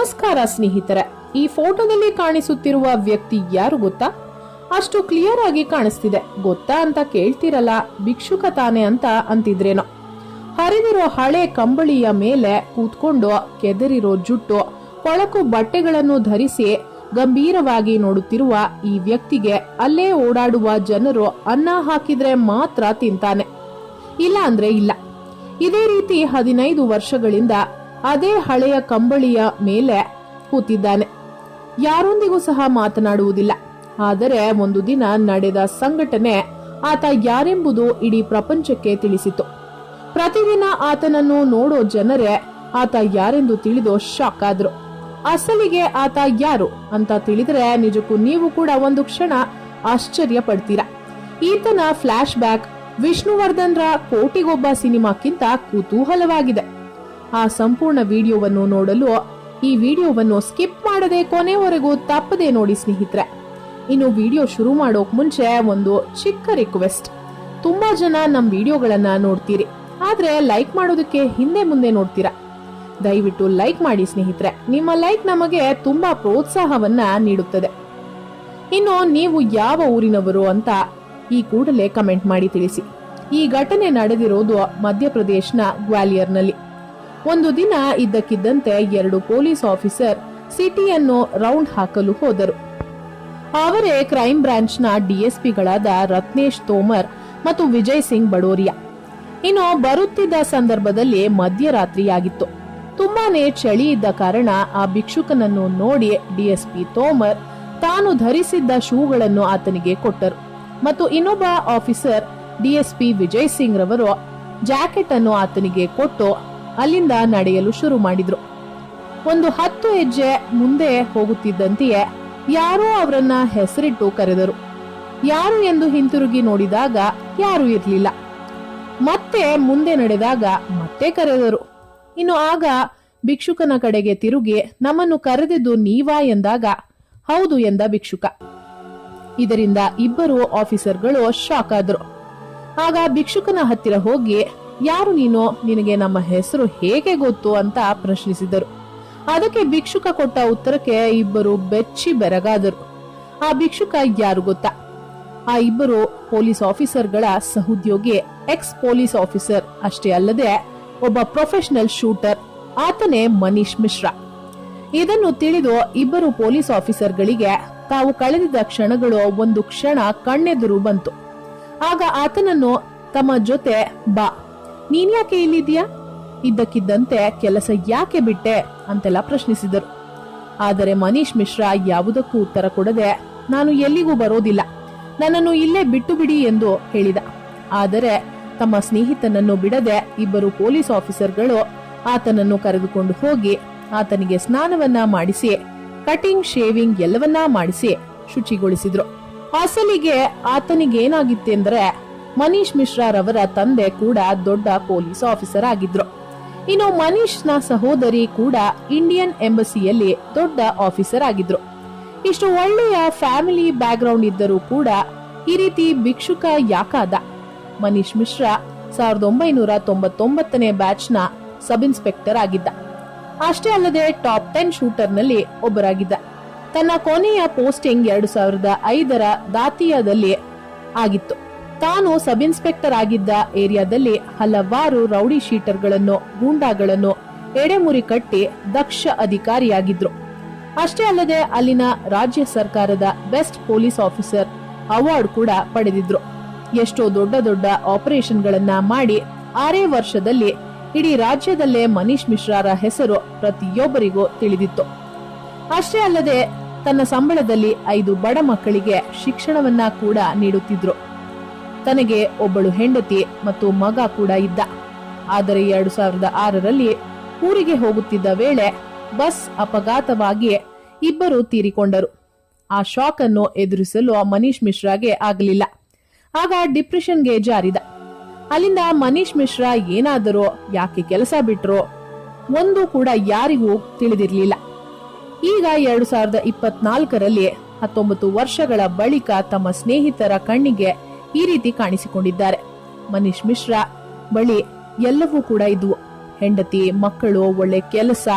ನಮಸ್ಕಾರ ಸ್ನೇಹಿತರೆ, ಈ ಫೋಟೋದಲ್ಲಿ ಕಾಣಿಸುತ್ತಿರುವ ವ್ಯಕ್ತಿ ಯಾರು ಗೊತ್ತಾ? ಅಷ್ಟು ಕ್ಲಿಯರ್ ಆಗಿ ಕಾಣಿಸ್ತಿದೆ. ಗೊತ್ತಾ ಅಂತ ಕೇಳ್ತಿರಲ್ಲ, ಭಿಕ್ಷುಕ ತಾನೆ ಅಂತ ಅಂತಿದ್ರೇನೋ. ಹರಿದಿರೋ ಹಳೆ ಕಂಬಳಿಯ ಮೇಲೆ ಕೂತ್ಕೊಂಡು ಕೆದರಿರೋ ಜುಟ್ಟು, ಕೊಳಕು ಬಟ್ಟೆಗಳನ್ನು ಧರಿಸಿ ಗಂಭೀರವಾಗಿ ನೋಡುತ್ತಿರುವ ಈ ವ್ಯಕ್ತಿಗೆ ಅಲ್ಲೇ ಓಡಾಡುವ ಜನರು ಅನ್ನ ಹಾಕಿದ್ರೆ ಮಾತ್ರ ತಿಂತಾನೆ. ಇಲ್ಲ ಅಂದ್ರೆ ಇಲ್ಲ. ಇದೇ ರೀತಿ ಹದಿನೈದು ವರ್ಷಗಳಿಂದ ಅದೇ ಹಳೆಯ ಕಂಬಳಿಯ ಮೇಲೆ ಕೂತಿದ್ದಾನೆ. ಯಾರೊಂದಿಗೂ ಸಹ ಮಾತನಾಡುವುದಿಲ್ಲ. ಆದರೆ ಒಂದು ದಿನ ನಡೆದ ಸಂಘಟನೆ ಆತ ಯಾರೆಂಬುದು ಇಡೀ ಪ್ರಪಂಚಕ್ಕೆ ತಿಳಿಸಿತು. ಪ್ರತಿದಿನ ಆತನನ್ನು ನೋಡೋ ಜನರೇ ಆತ ಯಾರೆಂದು ತಿಳಿದು ಶಾಕ್ ಆದ್ರು. ಅಸಲಿಗೆ ಆತ ಯಾರು ಅಂತ ತಿಳಿದರೆ ನಿಜಕ್ಕೂ ನೀವು ಕೂಡ ಒಂದು ಕ್ಷಣ ಆಶ್ಚರ್ಯ ಪಡ್ತೀರಾ. ಈತನ ಫ್ಲಾಶ್ ಬ್ಯಾಕ್ ವಿಷ್ಣುವರ್ಧನ್ರ ಕೋಟಿಗೊಬ್ಬ ಸಿನಿಮಾಕ್ಕಿಂತ ಕುತೂಹಲವಾಗಿದೆ. ಆ ಸಂಪೂರ್ಣ ವಿಡಿಯೋವನ್ನು ನೋಡಲು ಈ ವಿಡಿಯೋವನ್ನು ಸ್ಕಿಪ್ ಮಾಡದೆ ಕೊನೆವರೆಗೂ ತಪ್ಪದೆ ನೋಡಿ ಸ್ನೇಹಿತರೆ. ಇನ್ನು ವಿಡಿಯೋ ಶುರು ಮಾಡೋಕ್ ಮುಂಚೆ ಒಂದು ಚಿಕ್ಕ ರಿಕ್ವೆಸ್ಟ್. ತುಂಬಾ ಜನ ನಮ್ಮ ವಿಡಿಯೋಗಳನ್ನ ನೋಡ್ತೀರಿ. ಆದ್ರೆ ಲೈಕ್ ಮಾಡೋದಕ್ಕೆ ಹಿಂದೆ ಮುಂದೆ ನೋಡ್ತೀರಾ? ದಯವಿಟ್ಟು ಲೈಕ್ ಮಾಡಿ ಸ್ನೇಹಿತರೆ. ನಿಮ್ಮ ಲೈಕ್ ನಮಗೆ ತುಂಬಾ ಪ್ರೋತ್ಸಾಹವನ್ನ ನೀಡುತ್ತದೆ. ಇನ್ನು ನೀವು ಯಾವ ಊರಿನವರು ಅಂತ ಈ ಕೂಡಲೇ ಕಮೆಂಟ್ ಮಾಡಿ ತಿಳಿಸಿ. ಈ ಘಟನೆ ನಡೆದಿರೋದು ಮಧ್ಯಪ್ರದೇಶನ ಗ್ವಾಲಿಯರ್ನಲ್ಲಿ. ಒಂದು ದಿನ ಇದ್ದಕ್ಕಿದ್ದಂತೆ ಎರಡು ಪೊಲೀಸ್ ಆಫೀಸರ್ ಸಿಟಿಯನ್ನು ರೌಂಡ್ ಹಾಕಲು ಹೋದರು. ಅವರೇ ಕ್ರೈಮ್ ಬ್ರಾಂಚ್ನ ಡಿಎಸ್ಪಿಗಳಾದ ರತ್ನೇಶ್ ತೋಮರ್ ಮತ್ತು ವಿಜಯ್ ಸಿಂಗ್ ಬಡೋರಿಯಾ. ಇನ್ನು ಬರುತ್ತಿದ್ದ ಸಂದರ್ಭದಲ್ಲಿ ಮಧ್ಯರಾತ್ರಿಯಾಗಿತ್ತು. ತುಂಬಾನೇ ಚಳಿ ಇದ್ದ ಕಾರಣ ಆ ಭಿಕ್ಷುಕನನ್ನು ನೋಡಿ ಡಿಎಸ್ಪಿ ತೋಮರ್ ತಾನು ಧರಿಸಿದ್ದ ಶೂಗಳನ್ನು ಆತನಿಗೆ ಕೊಟ್ಟರು. ಮತ್ತು ಇನ್ನೊಬ್ಬ ಆಫೀಸರ್ ಡಿಎಸ್ಪಿ ವಿಜಯ್ ಸಿಂಗ್ ರವರು ಜಾಕೆಟ್ ಅನ್ನು ಆತನಿಗೆ ಕೊಟ್ಟು ಅಲ್ಲಿಂದ ನಡೆಯಲು ಶುರು ಮಾಡಿದ್ರು. ಒಂದು ಹತ್ತು ಹೆಜ್ಜೆ ಮುಂದೆ ಹೋಗುತ್ತಿದ್ದಂತೆಯೇ ಯಾರೋ ಅವರನ್ನ ಹೆಸರಿಟ್ಟು ಕರೆದರು. ಯಾರು ಎಂದು ಹಿಂತಿರುಗಿ ನೋಡಿದಾಗ ಯಾರೂ ಇರಲಿಲ್ಲ. ಮತ್ತೆ ಮುಂದೆ ನಡೆದಾಗ ಮತ್ತೆ ಕರೆದರು. ಇನ್ನು ಆಗ ಭಿಕ್ಷುಕನ ಕಡೆಗೆ ತಿರುಗಿ ನಮ್ಮನ್ನು ಕರೆದಿದ್ದು ನೀವಾ ಎಂದಾಗ, ಹೌದು ಎಂದ ಭಿಕ್ಷುಕ. ಇದರಿಂದ ಇಬ್ಬರು ಆಫೀಸರ್ಗಳು ಶಾಕ್ ಆದರು. ಆಗ ಭಿಕ್ಷುಕನ ಹತ್ತಿರ ಹೋಗಿ ಯಾರು ನೀನು ನಿನಗೆ ನಮ್ಮ ಹೆಸರು ಹೇಗೆ ಗೊತ್ತು ಅಂತ ಪ್ರಶ್ನಿಸಿದರು. ಅದಕ್ಕೆ ಭಿಕ್ಷುಕ ಕೊಟ್ಟ ಉತ್ತರಕ್ಕೆ ಇಬ್ಬರು ಬೆಚ್ಚಿ ಬೆರಗಾದರು. ಆ ಭಿಕ್ಷುಕ ಯಾರು ಗೊತ್ತಾ? ಆ ಇಬ್ಬರು ಪೊಲೀಸ್ ಆಫೀಸರ್ಗಳ ಸಹೋದ್ಯೋಗಿ ಎಕ್ಸ್ ಪೊಲೀಸ್ ಆಫೀಸರ್ ಅಷ್ಟೇ ಅಲ್ಲದೆ ಒಬ್ಬ ಪ್ರೊಫೆಷನಲ್ ಶೂಟರ್ ಆತನೇ ಮನೀಶ್ ಮಿಶ್ರಾ. ಇದನ್ನು ತಿಳಿದು ಇಬ್ಬರು ಪೊಲೀಸ್ ಆಫೀಸರ್ಗಳಿಗೆ ತಾವು ಕಳೆದಿದ್ದ ಕ್ಷಣಗಳು ಒಂದು ಕ್ಷಣ ಕಣ್ಣೆದುರು ಬಂತು. ಆಗ ಆತನನ್ನು ತಮ್ಮ ಜೊತೆ ಬಾ ನೀನ್ಯಾಕೆ ಇಲ್ಲಿದ್ಯಾ ಇದ್ದಕ್ಕಿದ್ದಂತೆ ಕೆಲಸ ಯಾಕೆ ಬಿಟ್ಟೆ? ಅಂತೆಲ್ಲ ಪ್ರಶ್ನಿಸಿದರು. ಆದರೆ ಮನೀಶ್ ಮಿಶ್ರಾ ಯಾವುದಕ್ಕೂ ಉತ್ತರ ಕೊಡದೆ, ನಾನು ಎಲ್ಲಿಗೂ ಬರೋದಿಲ್ಲ. ನನ್ನನ್ನು ಇಲ್ಲೇ ಬಿಟ್ಟು ಬಿಡಿ ಎಂದು ಹೇಳಿದ. ಆದರೆ ತಮ್ಮ ಸ್ನೇಹಿತನನ್ನು ಬಿಡದೆ ಇಬ್ಬರು ಪೊಲೀಸ್ ಆಫೀಸರ್ಗಳು ಆತನನ್ನು ಕರೆದುಕೊಂಡು ಹೋಗಿ ಆತನಿಗೆ ಸ್ನಾನವನ್ನ ಮಾಡಿಸಿ, ಕಟಿಂಗ್, ಶೇವಿಂಗ್ ಎಲ್ಲವನ್ನ ಮಾಡಿಸಿ ಶುಚಿಗೊಳಿಸಿದ್ರು. ಅಸಲಿಗೆ ಆತನಿಗೇನಾಗಿತ್ತೆಂದ್ರೆ ಮನೀಶ್ ಮಿಶ್ರಾರವರ ತಂದೆ ಕೂಡ ದೊಡ್ಡ ಪೊಲೀಸ್ ಆಫೀಸರ್ ಆಗಿದ್ರು. ಇನ್ನು ಮನೀಶ್ನ ಸಹೋದರಿ ಕೂಡ ಇಂಡಿಯನ್ ಎಂಬಸಿಯಲ್ಲಿ ದೊಡ್ಡ ಆಫೀಸರ್ ಆಗಿದ್ರು. ಇಷ್ಟು ಒಳ್ಳೆಯ ಫ್ಯಾಮಿಲಿ ಬ್ಯಾಕ್ಗ್ರೌಂಡ್ ಇದ್ದರೂ ಕೂಡ ಈ ರೀತಿ ಭಿಕ್ಷುಕ ಯಾಕಾದ? ಮನೀಶ್ ಮಿಶ್ರಾ ಸಾವಿರದ ಒಂಬೈನೂರ ತೊಂಬತ್ತೊಂಬತ್ತನೇ ಬ್ಯಾಚ್ನ ಸಬ್ ಇನ್ಸ್ಪೆಕ್ಟರ್ ಆಗಿದ್ದ. ಅಷ್ಟೇ ಅಲ್ಲದೆ ಟಾಪ್ ಟೆನ್ ಶೂಟರ್ನಲ್ಲಿ ಒಬ್ಬರಾಗಿದ್ದ. ತನ್ನ ಕೊನೆಯ ಪೋಸ್ಟಿಂಗ್ ಎರಡು ಸಾವಿರದ ಐದರ ದಾತಿಯಾದಲ್ಲಿ ಆಗಿತ್ತು. ತಾನು ಸಬ್ ಇನ್ಸ್ಪೆಕ್ಟರ್ ಆಗಿದ್ದ ಏರಿಯಾದಲ್ಲಿ ಹಲವಾರು ರೌಡಿ ಶೀಟರ್ಗಳನ್ನು, ಗೂಂಡಾಗಳನ್ನು ಎಡೆಮುರಿ ಕಟ್ಟಿ ದಕ್ಷ ಅಧಿಕಾರಿಯಾಗಿದ್ರು. ಅಷ್ಟೇ ಅಲ್ಲದೆ ಅಲ್ಲಿನ ರಾಜ್ಯ ಸರ್ಕಾರದ ಬೆಸ್ಟ್ ಪೊಲೀಸ್ ಆಫೀಸರ್ ಅವಾರ್ಡ್ ಕೂಡ ಪಡೆದಿದ್ರು. ಎಷ್ಟೋ ದೊಡ್ಡ ದೊಡ್ಡ ಆಪರೇಷನ್ಗಳನ್ನ ಮಾಡಿ ಆರೇ ವರ್ಷದಲ್ಲಿ ಇಡೀ ರಾಜ್ಯದಲ್ಲೇ ಮನೀಶ್ ಮಿಶ್ರಾರ ಹೆಸರು ಪ್ರತಿಯೊಬ್ಬರಿಗೂ ತಿಳಿದಿತ್ತು. ಅಷ್ಟೇ ಅಲ್ಲದೆ ತನ್ನ ಸಂಬಳದಲ್ಲಿ ಐದು ಬಡ ಮಕ್ಕಳಿಗೆ ಶಿಕ್ಷಣವನ್ನ ಕೂಡ ನೀಡುತ್ತಿದ್ರು. ತನಗೆ ಒಬ್ಬಳು ಹೆಂಡತಿ ಮತ್ತು ಮಗ ಕೂಡ ಇದ್ದ. ಆದರೆ ಎರಡು ಸಾವಿರದ ಆರರಲ್ಲಿ ಊರಿಗೆ ಹೋಗುತ್ತಿದ್ದ ವೇಳೆ ಬಸ್ ಅಪಘಾತವಾಗಿ ಇಬ್ಬರು ತೀರಿಕೊಂಡರು. ಆ ಶಾಕ್ ಅನ್ನು ಎದುರಿಸಲು ಮನೀಶ್ ಮಿಶ್ರಾಗೆ ಆಗಲಿಲ್ಲ. ಆಗ ಡಿಪ್ರೆಷನ್ಗೆ ಜಾರಿದ. ಅಲ್ಲಿಂದ ಮನೀಶ್ ಮಿಶ್ರಾ ಏನಾದರೂ ಯಾಕೆ ಕೆಲಸ ಬಿಟ್ರು? ಒಂದು ಕೂಡ ಯಾರಿಗೂ ತಿಳಿದಿರಲಿಲ್ಲ. ಈಗ ಎರಡು ಸಾವಿರದ ಇಪ್ಪತ್ನಾಲ್ಕರಲ್ಲಿ ಹತ್ತೊಂಬತ್ತು ವರ್ಷಗಳ ಬಳಿಕ ತಮ್ಮ ಸ್ನೇಹಿತರ ಕಣ್ಣಿಗೆ ಈ ರೀತಿ ಕಾಣಿಸಿಕೊಂಡಿದ್ದಾರೆ. ಮನೀಶ್ ಮಿಶ್ರಾ ಬಳಿ ಎಲ್ಲವೂ ಕೂಡ ಇದ್ವು ಹೆಂಡತಿ, ಮಕ್ಕಳು, ಒಳ್ಳೆ ಕೆಲಸ.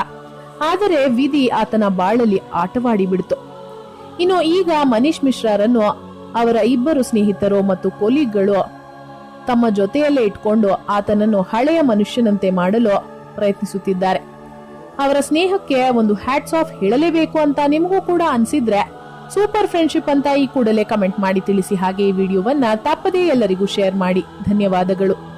ಆದರೆ ವಿಧಿ ಆತನ ಬಾಳಲ್ಲಿ ಆಟವಾಡಿ ಬಿಡ್ತು. ಇನ್ನು ಈಗ ಮನೀಶ್ ಮಿಶ್ರಾರನ್ನು ಅವರ ಇಬ್ಬರು ಸ್ನೇಹಿತರು ಮತ್ತು ಕೊಲೀಗ್ಗಳು ತಮ್ಮ ಜೊತೆಯಲ್ಲೇ ಇಟ್ಕೊಂಡು ಆತನನ್ನು ಹಳೆಯ ಮನುಷ್ಯನಂತೆ ಮಾಡಲು ಪ್ರಯತ್ನಿಸುತ್ತಿದ್ದಾರೆ. ಅವರ ಸ್ನೇಹಕ್ಕೆ ಒಂದು ಹ್ಯಾಟ್ಸ್ ಆಫ್ ಹೇಳಲೇಬೇಕು ಅಂತ ನಿಮಗೂ ಕೂಡ ಅನ್ಸಿದ್ರೆ ಸೂಪರ್ ಫ್ರೆಂಡ್ಶಿಪ್ ಅಂತ ಈ ಕೂಡಲೇ ಕಮೆಂಟ್ ಮಾಡಿ ತಿಳಿಸಿ ಹಾಗೆ ಈ ವಿಡಿಯೋವನ್ನ ತಪ್ಪದೇ ಎಲ್ಲರಿಗೂ ಶೇರ್ ಮಾಡಿ. ಧನ್ಯವಾದಗಳು.